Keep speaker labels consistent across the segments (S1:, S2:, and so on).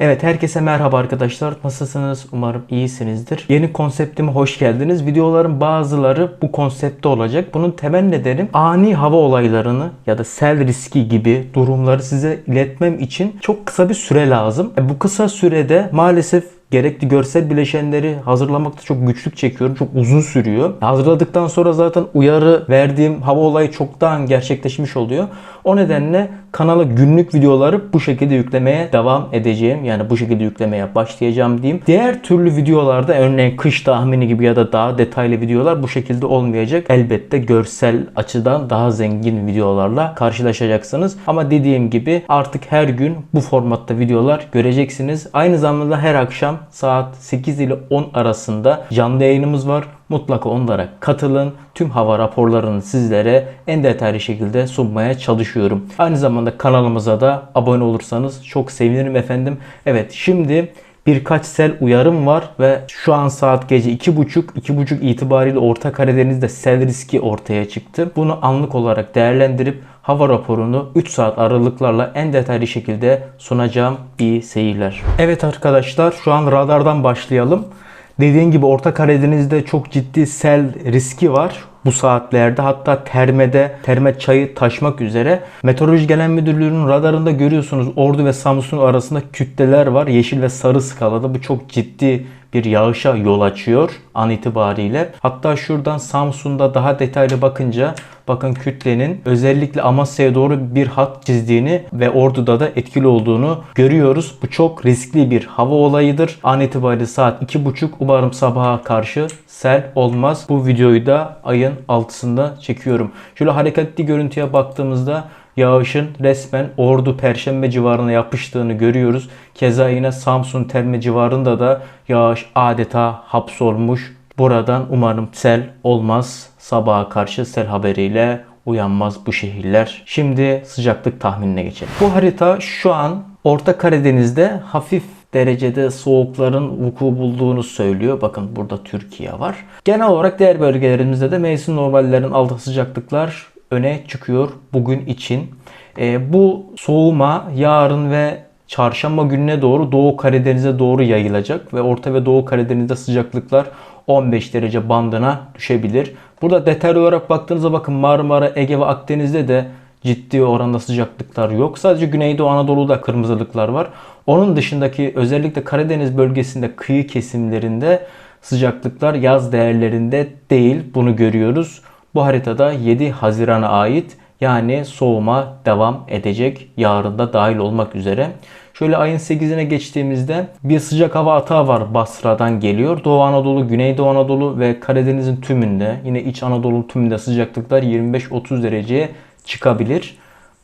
S1: Evet herkese merhaba arkadaşlar. Nasılsınız? Umarım iyisinizdir. Yeni konseptime hoş geldiniz. Videoların bazıları bu konsepte olacak. Bunun temel nedeni ani hava olaylarını ya da sel riski gibi durumları size iletmem için çok kısa bir süre lazım. E, Bu kısa sürede maalesef gerekli görsel bileşenleri hazırlamakta çok güçlük çekiyorum. Çok uzun sürüyor. Hazırladıktan sonra zaten uyarı verdiğim hava olayı çoktan gerçekleşmiş oluyor. O nedenle kanala günlük videoları bu şekilde yüklemeye devam edeceğim. Yani bu şekilde yüklemeye başlayacağım diyeyim. Diğer türlü videolarda örneğin kış tahmini gibi ya da daha detaylı videolar bu şekilde olmayacak. Elbette görsel açıdan daha zengin videolarla karşılaşacaksınız. Ama dediğim gibi artık her gün bu formatta videolar göreceksiniz. Aynı zamanda her akşam saat 8 ile 10 arasında canlı yayınımız var. Mutlaka onlara katılın. Tüm hava raporlarını sizlere en detaylı şekilde sunmaya çalışıyorum. Aynı zamanda kanalımıza da abone olursanız çok sevinirim efendim. Evet şimdi birkaç sel uyarım var ve şu an saat gece 2.30 2.30 itibariyle Orta Karadeniz'de sel riski ortaya çıktı. Bunu anlık olarak değerlendirip hava raporunu 3 saat aralıklarla en detaylı şekilde sunacağım. İyi seyirler. Evet arkadaşlar şu an radardan başlayalım. Dediğim gibi Orta Karadeniz'de çok ciddi sel riski var bu saatlerde. Hatta termede, terme çayı taşmak üzere. Meteoroloji Genel Müdürlüğü'nün radarında görüyorsunuz Ordu ve Samsun arasında kütleler var. Yeşil ve sarı skalada. Bu çok ciddi bir yağışa yol açıyor an itibariyle. Hatta şuradan Samsun'da daha detaylı bakınca bakın kütlenin özellikle Amasya'ya doğru bir hat çizdiğini ve Ordu'da da etkili olduğunu görüyoruz. Bu çok riskli bir hava olayıdır. An itibariyle saat 2.30 umarım sabaha karşı sel olmaz. Bu videoyu da ayın 6'sında çekiyorum. Şöyle hareketli görüntüye baktığımızda yağışın resmen Ordu Perşembe civarına yapıştığını görüyoruz. Keza yine Samsun Terme civarında da yağış adeta hapsolmuş. Buradan umarım sel olmaz. Sabaha karşı sel haberiyle uyanmaz bu şehirler. Şimdi sıcaklık tahminine geçelim. Bu harita şu an Orta Karadeniz'de hafif derecede soğukların vuku bulduğunu söylüyor. Bakın burada Türkiye var. Genel olarak diğer bölgelerimizde de mevsim normallerin altı sıcaklıklar öne çıkıyor bugün için. E, bu soğuma yarın ve çarşamba gününe doğru Doğu Karadeniz'e doğru yayılacak ve Orta ve Doğu Karadeniz'de sıcaklıklar 15 derece bandına düşebilir. Burada detaylı olarak baktığınızda bakın Marmara, Ege ve Akdeniz'de de ciddi oranda sıcaklıklar yok. Sadece Güneydoğu Anadolu'da kırmızılıklar var. Onun dışındaki özellikle Karadeniz bölgesinde kıyı kesimlerinde sıcaklıklar yaz değerlerinde değil. Bunu görüyoruz. Bu haritada 7 Haziran'a ait yani soğuma devam edecek. Yarın da dahil olmak üzere. Şöyle ayın 8'ine geçtiğimizde bir sıcak hava atağı var Basra'dan geliyor. Doğu Anadolu, Güneydoğu Anadolu ve Karadeniz'in tümünde yine İç Anadolu tümünde sıcaklıklar 25-30 dereceye çıkabilir.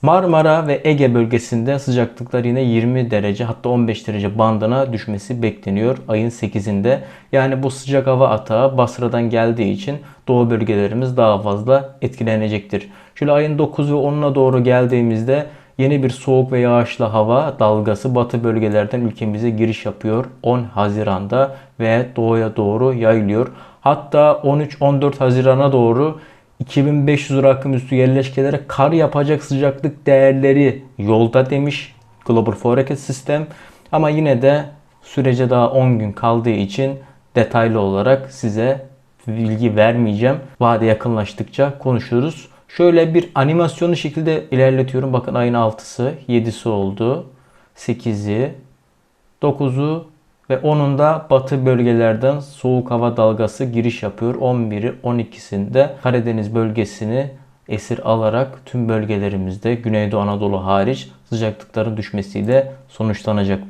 S1: Marmara ve Ege bölgesinde sıcaklıklar yine 20 derece hatta 15 derece bandına düşmesi bekleniyor ayın 8'inde. Yani bu sıcak hava atağı Basra'dan geldiği için doğu bölgelerimiz daha fazla etkilenecektir. Şöyle ayın 9 ve 10'una doğru geldiğimizde yeni bir soğuk ve yağışlı hava dalgası batı bölgelerden ülkemize giriş yapıyor 10 Haziran'da ve doğuya doğru yayılıyor. Hatta 13-14 Haziran'a doğru 2500 rakım üstü yerleşkelere kar yapacak sıcaklık değerleri yolda demiş Global Forecast Sistem. Ama yine de sürece daha 10 gün kaldığı için detaylı olarak size bilgi vermeyeceğim. Vade yakınlaştıkça konuşuruz. Şöyle bir animasyonu şekilde ilerletiyorum. Bakın ayın 6'sı, 7'si oldu. 8'i, 9'u ve onun da batı bölgelerden soğuk hava dalgası giriş yapıyor. 11'i 12'sinde Karadeniz bölgesini esir alarak tüm bölgelerimizde Güneydoğu Anadolu hariç sıcaklıkların düşmesiyle sonuçlanacak.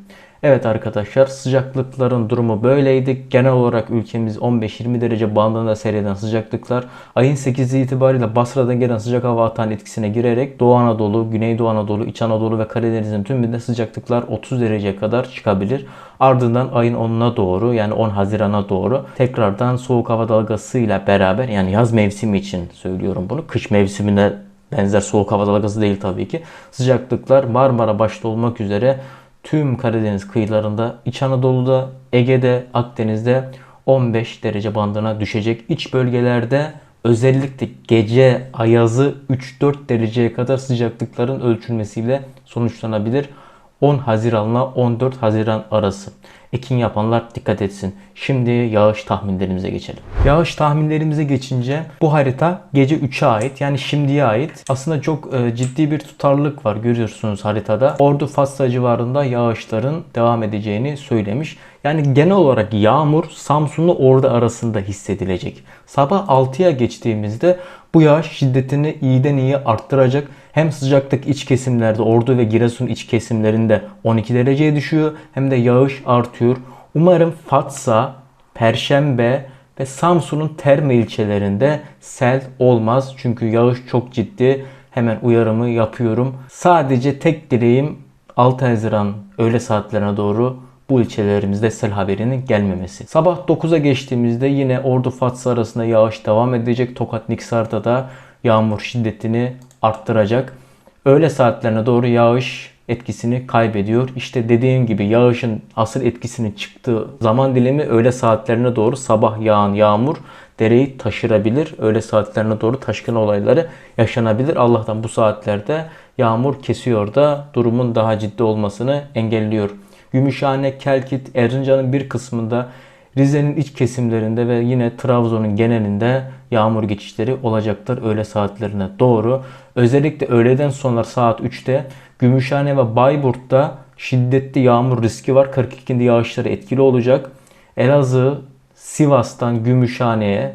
S1: Evet arkadaşlar sıcaklıkların durumu böyleydi. Genel olarak ülkemiz 15-20 derece bandında seyreden sıcaklıklar ayın 8'i itibariyle Basra'dan gelen sıcak hava atan etkisine girerek Doğu Anadolu, Güneydoğu Anadolu, İç Anadolu ve Karadeniz'in tümünde sıcaklıklar 30 dereceye kadar çıkabilir. Ardından ayın 10'una doğru yani 10 Haziran'a doğru tekrardan soğuk hava dalgasıyla beraber yani yaz mevsimi için söylüyorum bunu. Kış mevsimine benzer soğuk hava dalgası değil tabii ki. Sıcaklıklar Marmara başta olmak üzere tüm Karadeniz kıyılarında, İç Anadolu'da, Ege'de, Akdeniz'de 15 derece bandına düşecek. İç bölgelerde özellikle gece ayazı 3-4 dereceye kadar sıcaklıkların ölçülmesiyle sonuçlanabilir. 10 Haziran'la 14 Haziran arası. Ekin yapanlar dikkat etsin. Şimdi yağış tahminlerimize geçelim. Yağış tahminlerimize geçince bu harita gece 3'e ait yani şimdiye ait. Aslında çok e, ciddi bir tutarlılık var görüyorsunuz haritada. Ordu Fasla civarında yağışların devam edeceğini söylemiş. Yani genel olarak yağmur Samsun'la Ordu arasında hissedilecek. Sabah 6'ya geçtiğimizde bu yağış şiddetini iyiden iyiye arttıracak. Hem sıcaklık iç kesimlerde Ordu ve Giresun iç kesimlerinde 12 dereceye düşüyor hem de yağış artıyor. Umarım Fatsa, Perşembe ve Samsun'un Terme ilçelerinde sel olmaz. Çünkü yağış çok ciddi. Hemen uyarımı yapıyorum. Sadece tek dileğim 6 Haziran öğle saatlerine doğru bu ilçelerimizde sel haberinin gelmemesi. Sabah 9'a geçtiğimizde yine Ordu Fatsa arasında yağış devam edecek. Tokat Niksar'da da yağmur şiddetini arttıracak. Öğle saatlerine doğru yağış etkisini kaybediyor. İşte dediğim gibi yağışın asıl etkisinin çıktığı zaman dilimi öğle saatlerine doğru sabah yağan yağmur dereyi taşırabilir. Öğle saatlerine doğru taşkın olayları yaşanabilir. Allah'tan bu saatlerde yağmur kesiyor da durumun daha ciddi olmasını engelliyor. Gümüşhane, Kelkit, Erzincan'ın bir kısmında Rize'nin iç kesimlerinde ve yine Trabzon'un genelinde yağmur geçişleri olacaktır öğle saatlerine doğru. Özellikle öğleden sonra saat 3'te Gümüşhane ve Bayburt'ta şiddetli yağmur riski var. 42'inde yağışları etkili olacak. Elazığ, Sivas'tan Gümüşhane'ye,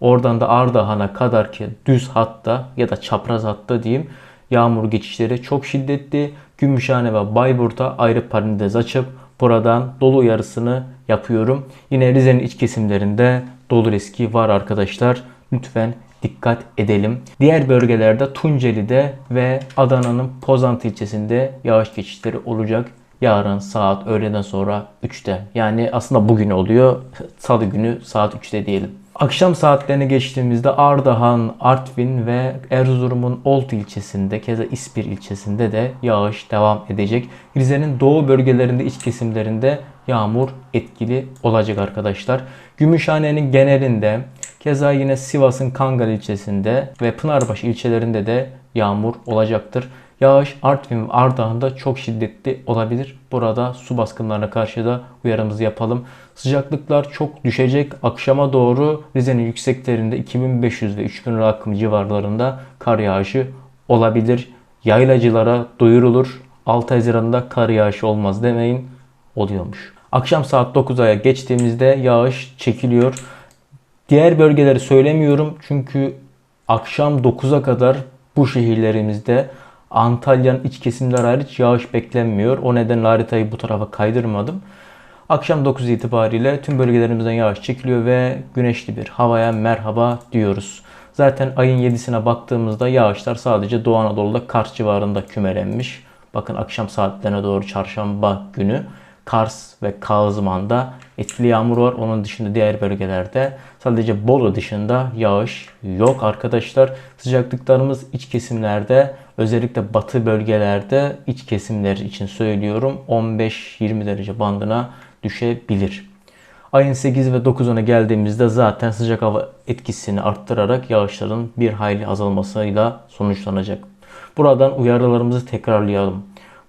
S1: oradan da Ardahan'a kadar ki düz hatta ya da çapraz hatta diyeyim yağmur geçişleri çok şiddetli. Gümüşhane ve Bayburt'a ayrı parantez açıp buradan dolu uyarısını yapıyorum. Yine Rize'nin iç kesimlerinde dolu riski var arkadaşlar. Lütfen dikkat edelim. Diğer bölgelerde Tunceli'de ve Adana'nın Pozantı ilçesinde yağış geçişleri olacak. Yarın saat öğleden sonra 3'te. Yani aslında bugün oluyor. Salı günü saat 3'te diyelim. Akşam saatlerine geçtiğimizde Ardahan, Artvin ve Erzurum'un Olt ilçesinde, keza İspir ilçesinde de yağış devam edecek. Rize'nin doğu bölgelerinde, iç kesimlerinde yağmur etkili olacak arkadaşlar. Gümüşhane'nin genelinde, keza yine Sivas'ın Kangal ilçesinde ve Pınarbaşı ilçelerinde de yağmur olacaktır. Yağış Artvin ve Ardahan'da çok şiddetli olabilir. Burada su baskınlarına karşı da uyarımızı yapalım. Sıcaklıklar çok düşecek. Akşama doğru Rize'nin yükseklerinde 2500 ve 3000 rakım civarlarında kar yağışı olabilir. Yaylacılara duyurulur. 6 Haziran'da kar yağışı olmaz demeyin. Oluyormuş. Akşam saat 9'a geçtiğimizde yağış çekiliyor. Diğer bölgeleri söylemiyorum çünkü akşam 9'a kadar bu şehirlerimizde Antalya'nın iç kesimler hariç yağış beklenmiyor. O nedenle haritayı bu tarafa kaydırmadım. Akşam 9 itibariyle tüm bölgelerimizden yağış çekiliyor ve güneşli bir havaya merhaba diyoruz. Zaten ayın 7'sine baktığımızda yağışlar sadece Doğu Anadolu'da Kars civarında kümelenmiş. Bakın akşam saatlerine doğru çarşamba günü Kars ve Kazman'da etkili yağmur var. Onun dışında diğer bölgelerde sadece Bolu dışında yağış yok arkadaşlar. Sıcaklıklarımız iç kesimlerde özellikle batı bölgelerde iç kesimler için söylüyorum 15-20 derece bandına düşebilir. Ayın 8 ve 9'una geldiğimizde zaten sıcak hava etkisini arttırarak yağışların bir hayli azalmasıyla sonuçlanacak. Buradan uyarılarımızı tekrarlayalım.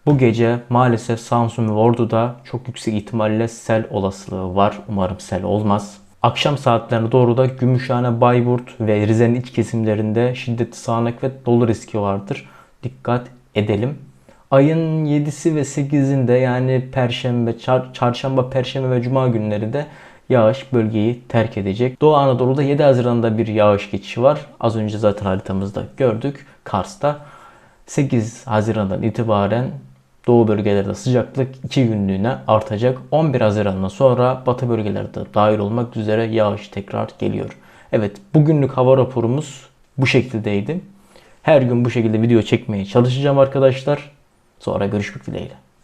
S1: Bu gece maalesef Samsun ve Ordu'da çok yüksek ihtimalle sel olasılığı var. Umarım sel olmaz. Akşam saatlerine doğru da Gümüşhane, Bayburt ve Rize'nin iç kesimlerinde şiddetli sağanak ve dolu riski vardır. Dikkat edelim. Ayın 7'si ve 8'inde yani Perşembe, çar, Çarşamba, Perşembe ve Cuma günleri de yağış bölgeyi terk edecek. Doğu Anadolu'da 7 Haziran'da bir yağış geçişi var. Az önce zaten haritamızda gördük. Kars'ta. 8 Haziran'dan itibaren Doğu bölgelerde sıcaklık 2 günlüğüne artacak. 11 Haziran'dan sonra batı bölgelerde dahil olmak üzere yağış tekrar geliyor. Evet bugünlük hava raporumuz bu şekildeydi. Her gün bu şekilde video çekmeye çalışacağım arkadaşlar. Sonra görüşmek dileğiyle.